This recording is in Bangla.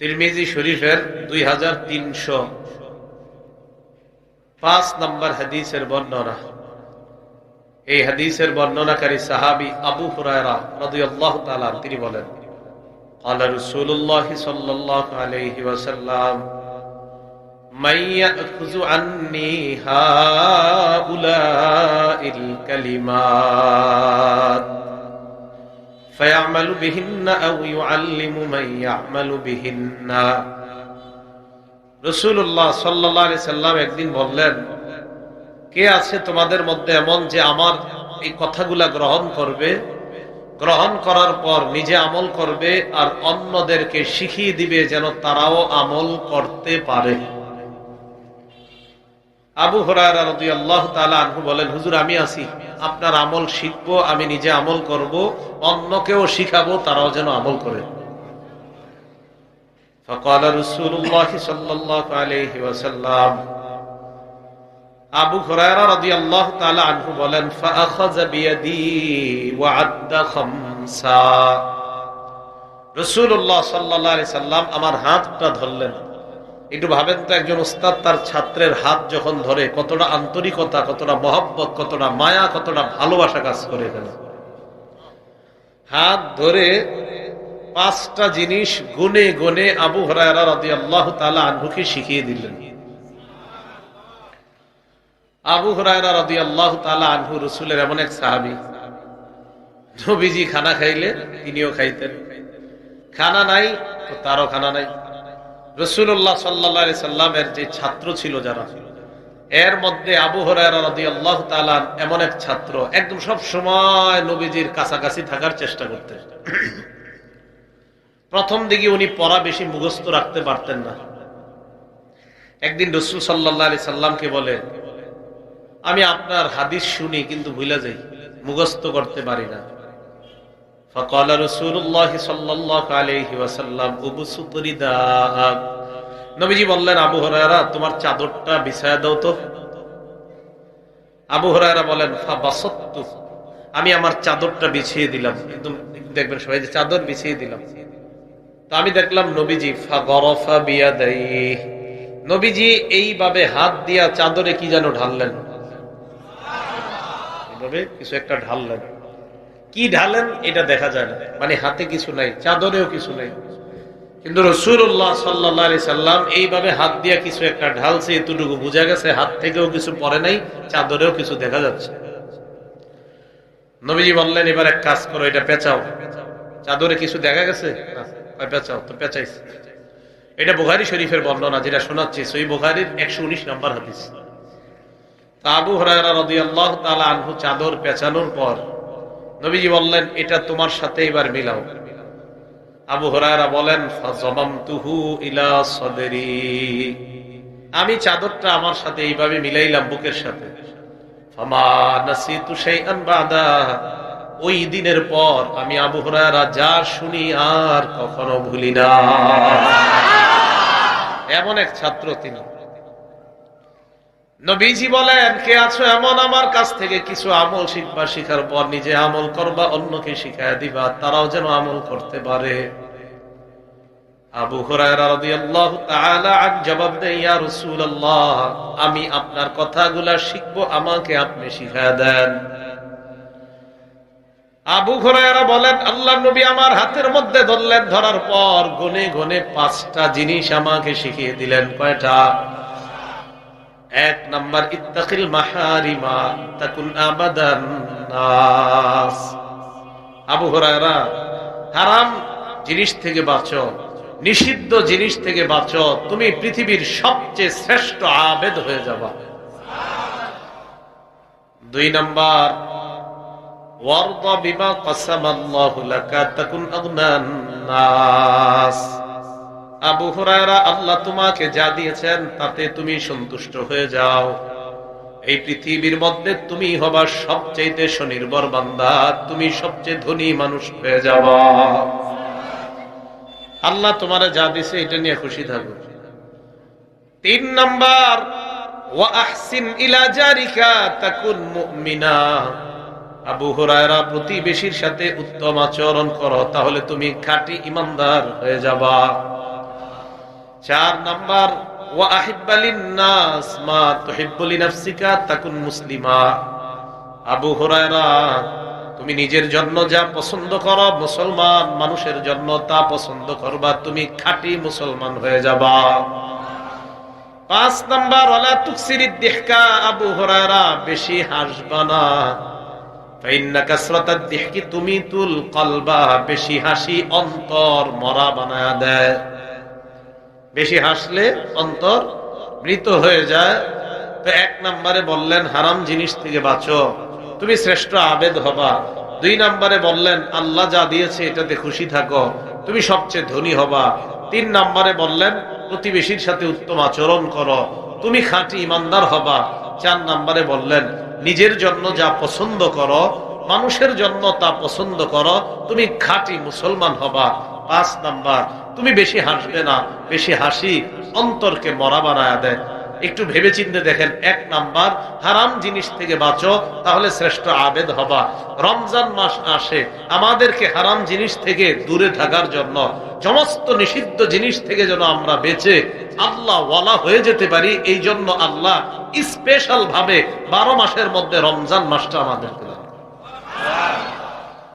তিরমিজি শরীফের দুই হাজার তিনশো পাঁচ নম্বর হাদিসের বর্ণনা এই হাদিসের বর্ণনাকারী সাহাবি আবু হুরায়রা রাদিয়াল্লাহু তাআলা তিনি বলেন قال رسول الله صلى الله عليه وسلم من يأخذ عني هؤلاء الكلمات فيعمل بهن أو يعلم من يعمل بهن রসুল্লাহ সাল্লাহ সাল্লাম একদিন বললেন কে আছে তোমাদের মধ্যে এমন যে আমার এই কথাগুলা গ্রহণ করবে গ্রহণ করার পর নিজে আমল করবে আর অন্যদেরকে শিখিয়ে দিবে যেন তারাও আমল করতে পারে আবু হরারু বলেন, হুজুর, আমি আছি। আপনার আমল শিখব, আমি নিজে আমল করব। অন্যকেও শিখাবো, তারাও যেন আমল করে। আবু হরারা রদি তালা আনহু বলেন রসুল্লাহ সাল্লাহ সাল্লাম আমার হাতটা ধরলেন। একটু ভাবেন তো, একজন উস্তাদ তার ছাত্রের হাত যখন ধরে, কতটা আন্তরিকতা, কতটা মহব্বত, কতটা মায়া, কতটা ভালোবাসা কাজ করে এখানে। হাত ধরে পাঁচটা জিনিস গুনে গুনে আবু হরায়রা তাআলা আনহুকে শিখিয়ে দিলেন। আবু হরায়রা রাদিয়াল্লাহু তাআলা আনহু রাসূলের এমন এক সাহাবী। নবীজি খানা খাইলে, তিনিও খাইতেন। খানা নাই তারও খানা নাই। রসুল্লাহ সাল্লা সাল্লামের যে ছাত্র ছিল যারা, এর মধ্যে আবু রাদিয়াল্লাহু তাআলা এমন এক ছাত্র, একদম সব সময় নবীজির কাছাকাছি থাকার চেষ্টা করতেন। প্রথম দিকে উনি পড়া বেশি মুখস্থ রাখতে পারতেন না। একদিন রসুল সাল্লাহ আলি সাল্লামকে বলে, আমি আপনার হাদিস শুনি কিন্তু ভুলে যাই, মুখস্থ করতে পারি না। فقال رسول الله صلى الله عليه وسلم ابسط رداءك নবীজি বললেন আবু হুরায়রা তোমার চাদরটা বিছায়া দাও তো আবু হুরায়রা বলেন ফাবাসাততু আমি আমার চাদরটা বিছিয়ে দিলাম একদম দেখবেন সবাই যে চাদর বিছিয়ে দিলাম তো আমি দেখলাম নবীজি ফাগরফা বিয়াদাইহি নবীজি এইভাবে হাত দিয়া চাদরে কি যেন ঢাললেন এইভাবে কিছু একটা ঢাললেন কি ঢালেন, এটা দেখা যায় না। মানে হাতে কিছু নাই, চাদরেও কিছু নাই। কিন্তু রসুল্লাহ সাল্লি সাল্লাম এইভাবে হাত দিয়া কিছু একটা ঢালছে, এতটুকু বোঝা গেছে হাত থেকেও কিছু পরে নাই, চাদরেও কিছু দেখা যাচ্ছে। নবীজি বললেন, এবার এক কাজ করো, এটা পেঁচাও। চাদরে কিছু দেখা গেছে? পেঁচাও, তো পেঁচাইছে। এটা বুখারি শরীফের বর্ণনা, যেটা শোনাচ্ছি সই বুখারির একশো উনিশ নম্বর হাদিস। আবু তাআলা আনহু চাদর পেঁচানোর পর নবীজি বললেন, এটা তোমার সাথে এবার মিলাও। আবু হরায়রা বলেন ইলা সদরি। আমি চাদরটা আমার সাথে এইভাবে মিলাইলাম বুকের সাথে। ওই দিনের পর আমি আবু হরায়রা যা শুনি আর কখনো ভুলি না। এমন এক ছাত্র তিনি। নবীজি বলেন, কে আছো এমন আমার কাছ থেকে কিছু আমল শিখবা, শিখার পর নিজে আমল করবা, অন্যকে শিখায় দিবা, তারাও যেন আমল করতে পারে। আবু আমি আপনার কথাগুলা শিখব, আমাকে আপনি শিখায় দেন। আবু হুরায়রা বলেন, আল্লাহ নবী আমার হাতের মধ্যে ধরলেন, ধরার পর গনে গনে পাঁচটা জিনিস আমাকে শিখিয়ে দিলেন। কয়টা? এক নাম্বার, ইত্তাকিল মাহারিমা, তাকুন আবাদান নাস। আবু হুরায়রা, হারাম জিনিস থেকে বাঁচো, নিষিদ্ধ জিনিস থেকে বাঁচো, তুমি পৃথিবীর সবচেয়ে শ্রেষ্ঠ আবেদ হয়ে যাবা। দুই নাম্বার, ওয়ারদা বিমা কাসামাল্লাহু লাকা, তাকুন আগনান নাস। আবু হুরায়রা, আল্লাহ তোমাকে যা দিয়েছেন তাতে তুমি সন্তুষ্ট হয়ে যাও। এই পৃথিবীর মধ্যে তুমি হবা সবচেয়ে স্বনির্ভর বান্দা, তুমি সবচেয়ে ধনী মানুষ হয়ে যাবা। আল্লাহ তোমারে যা দিছে এটা নিয়ে খুশি থাকো। তিন নাম্বার আবু হুরায়রা, প্রতিবেশীর সাথে উত্তম আচরণ করো, তাহলে তুমি খাঁটি ইমানদার হয়ে যাবা। চার নাম্বার, ওয়া আহিব্বালিন তাকুন মুসলিমা। আবু হুরায়রা, তুমি নিজের জন্য যা পছন্দ করো, মুসলমান মানুষের জন্য তা পছন্দ করবা। তুমি খাঁটি মুসলমান হয়ে যাবা। পাঁচ নাম্বার ওলা তুকসিরি দেহকা? আবু হুরায়রা, বেশি হাসবা না। ফাইন্না কাসরাতাদ দিহকি, তুমি তুল কলবা। বেশি হাসি অন্তর মরা বানায়া দেয়। বেশি হাসলে অন্তর মৃত হয়ে যায়। তো এক নম্বরে বললেন, হারাম জিনিস থেকে বাঁচো। তুমি শ্রেষ্ঠ আবেদ হবা। দুই নম্বরে বললেন, আল্লাহ যা দিয়েছে এটাতে খুশি থাকো। তুমি সবচেয়ে ধনী হবা। তিন নম্বরে বললেন, প্রতিবেশীর সাথে উত্তম আচরণ করো। তুমি খাঁটি ইমানদার হবা। চার নম্বরে বললেন, নিজের জন্য যা পছন্দ করো, মানুষের জন্য তা পছন্দ করো। তুমি খাঁটি মুসলমান হবা। পাঁচ নাম্বার, তুমি বেশি হাসবে না, বেশি হাসি অন্তরকে মরা বানায় দেয়। একটু ভেবে চিন্তে দেখেন, এক নাম্বার, হারাম জিনিস থেকে বাঁচো, তাহলে শ্রেষ্ঠ আবেদ হবা। রমজান মাস আসে, আমাদেরকে হারাম জিনিস থেকে দূরে থাকার জন্য, সমস্ত নিষিদ্ধ জিনিস থেকে যেন আমরা বেঁচে আল্লাহ ওয়ালা হয়ে যেতে পারি, এই জন্য আল্লাহ স্পেশাল ভাবে বারো মাসের মধ্যে রমজান মাসটা আমাদেরকে